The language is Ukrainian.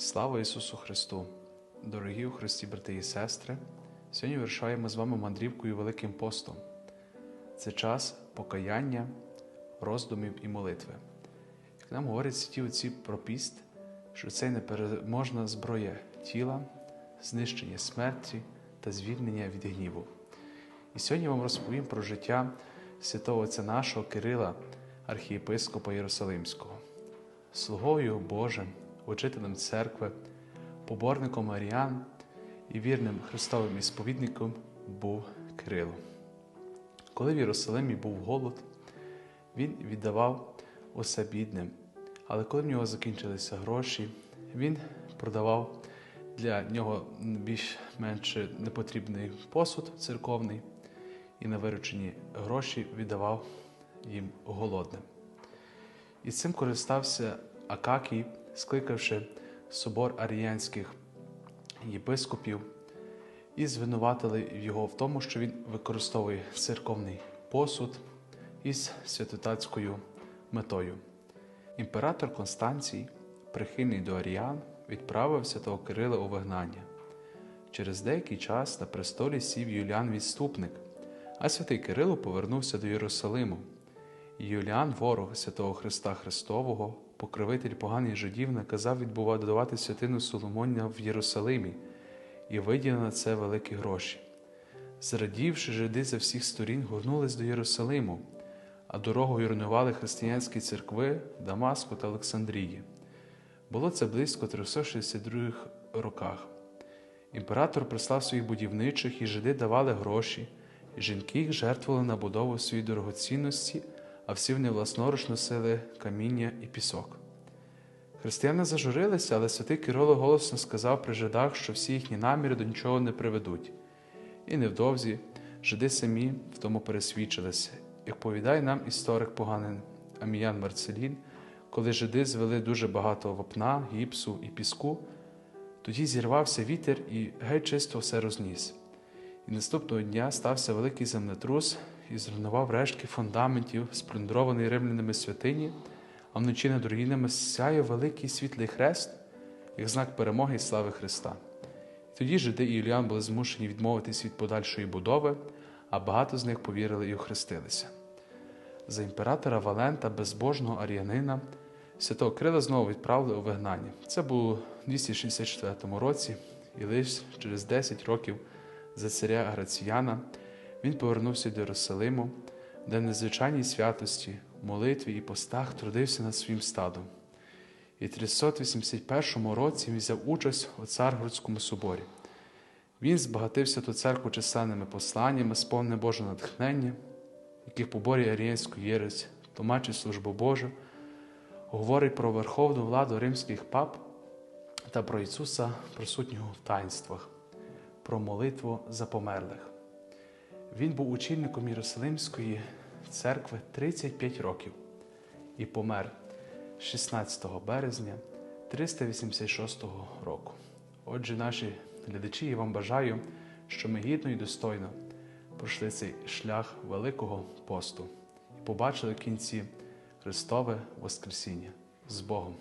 Слава Ісусу Христу! Дорогі у Христі, брати і сестри! Сьогодні вирішаємо з вами мандрівкою Великим постом. Це час покаяння, роздумів і молитви. Як нам говорять святі отці про піст, що це непереможна зброя тіла, знищення смерті та звільнення від гніву. І сьогодні я вам розповім про життя святого отця нашого Кирила, архієпископа Єрусалимського, слугою Божим, учителем церкви, поборником Маріан і вірним Христовим ісповідником був Кирило. Коли в Єрусалимі був голод, він віддавав усе бідним, але коли в нього закінчилися гроші, він продавав для нього більш-менш непотрібний посуд церковний і на виручені гроші віддавав їм голодним. І цим користався Акакій, скликавши собор аріянських єпископів, і звинуватили його в тому, що він використовує церковний посуд із святотатською метою. Імператор Констанцій, прихильний до аріян, відправив святого Кирила у вигнання. Через деякий час на престолі сів Юліан Відступник, а святий Кирило повернувся до Єрусалиму. Юліан, ворог святого Христа Христового, покровитель поганих жидів, наказав відбувати святину Соломоння в Єрусалимі і виділив на це великі гроші. Зрадівши, жиди за всіх сторін, горнулись до Єрусалиму, а дорогою руйнували християнські церкви Дамаску та Олександрії. Було це близько 362 роках. Імператор прислав своїх будівничих, і жиди давали гроші, і жінки їх жертвували на будову своїй дорогоцінності, а всі вони власноруч носили каміння і пісок. Християни зажурилися, але святий Кирило голосно сказав при жидах, що всі їхні наміри до нічого не приведуть. І невдовзі жиди самі в тому пересвідчилися. Як повідає нам історик поганин Аміян Марцелін, коли жиди звели дуже багато вапна, гіпсу і піску, тоді зірвався вітер і геть чисто все розніс. І наступного дня стався великий землетрус і зруйнував рештки фундаментів, сплюндрований римлянами святині, а вночі над руїнами сяє великий світлий хрест, як знак перемоги і слави Христа. Тоді жиди і Юліан були змушені відмовитись від подальшої будови, а багато з них повірили і охрестилися. За імператора Валента, безбожного аріянина, святого Крила знову відправили у вигнання. Це було у 264 році, і лише через 10 років за царя Граціяна він повернувся до Єрусалиму, де в незвичайній святості, молитві і постах трудився над своїм стадом. І в 381 році він взяв участь у Царгородському соборі. Він збагатився ту церкву численними посланнями, сповнене Божого натхнення, яких поборює Арієнську єресь, тлумачить службу Божу, говорить про верховну владу римських пап та про Ісуса, присутнього в таїнствах, про молитву за померлих. Він був очільником Єрусалимської церкви 35 років і помер 16 березня 386 року. Отже, наші глядачі, я вам бажаю, що ми гідно і достойно пройшли цей шлях Великого посту і побачили в кінці Христове Воскресіння з Богом.